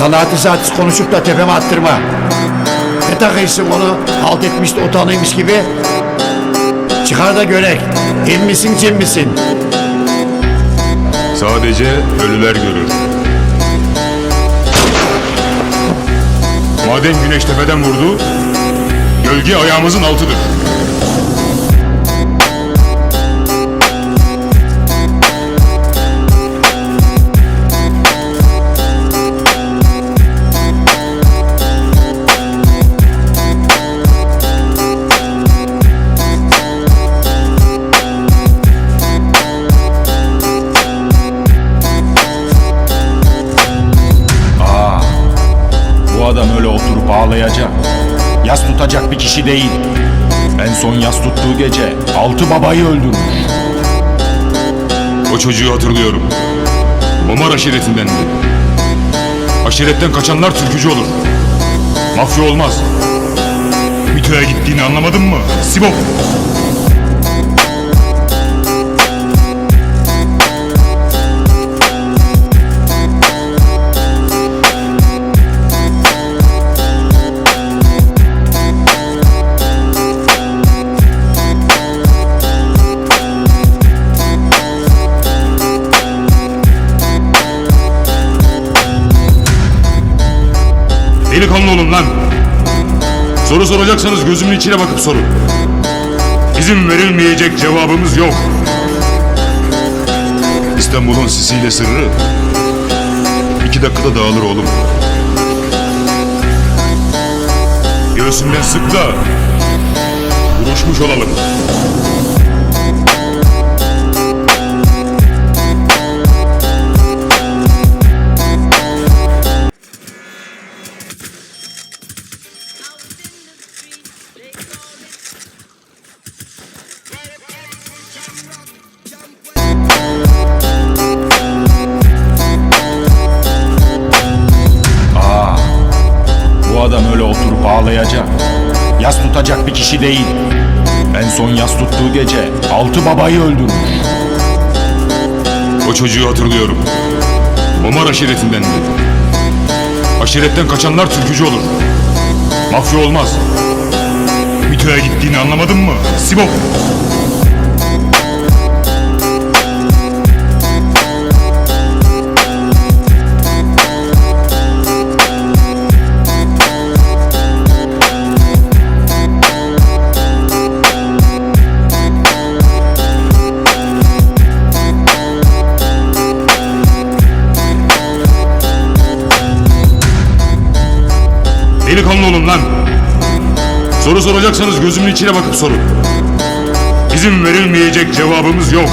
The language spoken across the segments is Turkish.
Lan artist konuşup da tepeme attırma. Ne takıyorsun onu halt etmiş de utanıymış gibi? Çıkar da görek. İn misin cin misin? Sadece ölüler görür. Madem güneş tepeden vurdu, gölge ayağımızın altıdır. Oturup ağlayacak. Yas tutacak bir kişi değil. En son yas tuttuğu gece altı babayı öldürmüş. O çocuğu hatırlıyorum. Omar aşiretindendi. Aşiretten kaçanlar türkücü olur. Mafya olmaz. Mito'ya gittiğini anlamadın mı? Sibop! Soru soracaksanız gözümün içine bakıp sorun. İzin verilmeyecek cevabımız yok. İstanbul'un sisiyle sırrı iki dakikada dağılır oğlum. Göğsümden sık da vuruşmuş olalım. Adam öyle oturup ağlayacak. Yas tutacak bir kişi değil. En son yas tuttuğu gece altı babayı öldürmüş. O çocuğu hatırlıyorum. Omar aşiretindendi. Aşiretten kaçanlar türkücü olur. Mafya olmaz. Mito'ya gittiğini anlamadın mı? Sibop! Delikanlı olun lan. Soru soracaksanız gözümün içine bakıp sorun. İzin verilmeyecek cevabımız yok.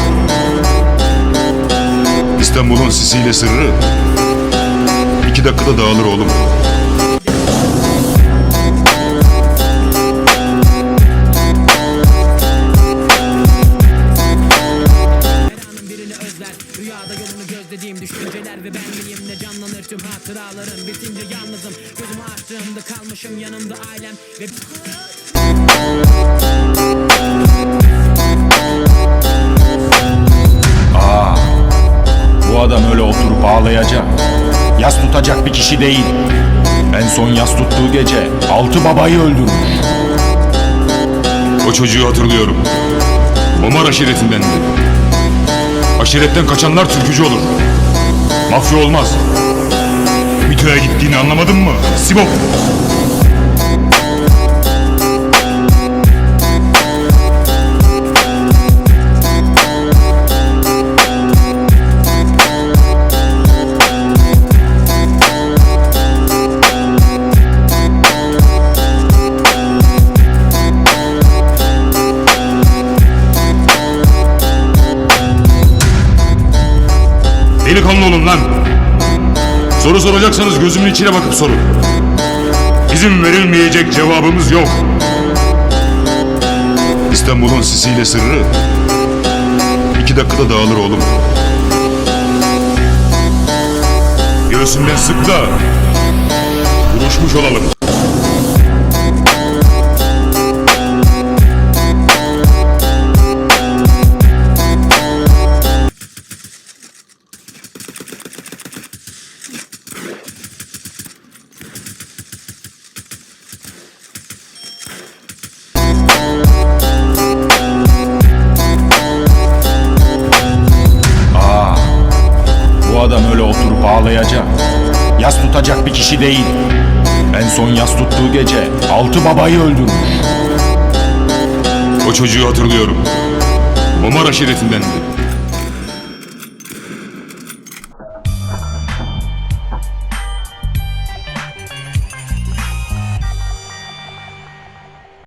İstanbul'un sisiyle sırrı iki dakikada dağılır oğlum. Hatıralarım Bitince yalnızım gözümü açtığımda kalmışım yanımda ailem ve Bu adam öyle oturup ağlayacak. Yas tutacak bir kişi değil. En son yas tuttuğu gece altı babayı öldürmüş. O çocuğu hatırlıyorum. Omar aşiretindendi. Aşiretten kaçanlar türkücü olur. Mafya olmaz. Mito'ya gittiğini anlamadın mı? Sibop! Delikanlı olun lan. Soru soracaksanız gözümün içine bakıp sorun. İzin verilmeyecek cevabımız yok. İstanbul'un sisiyle sırrı iki dakikada dağılır oğlum. Göğsümden sık da olalım. Ağlayacak. Yas tutacak bir kişi değil. En son yas tuttuğu gece altı babayı öldürmüş. O çocuğu hatırlıyorum. Mama aşiretindendi.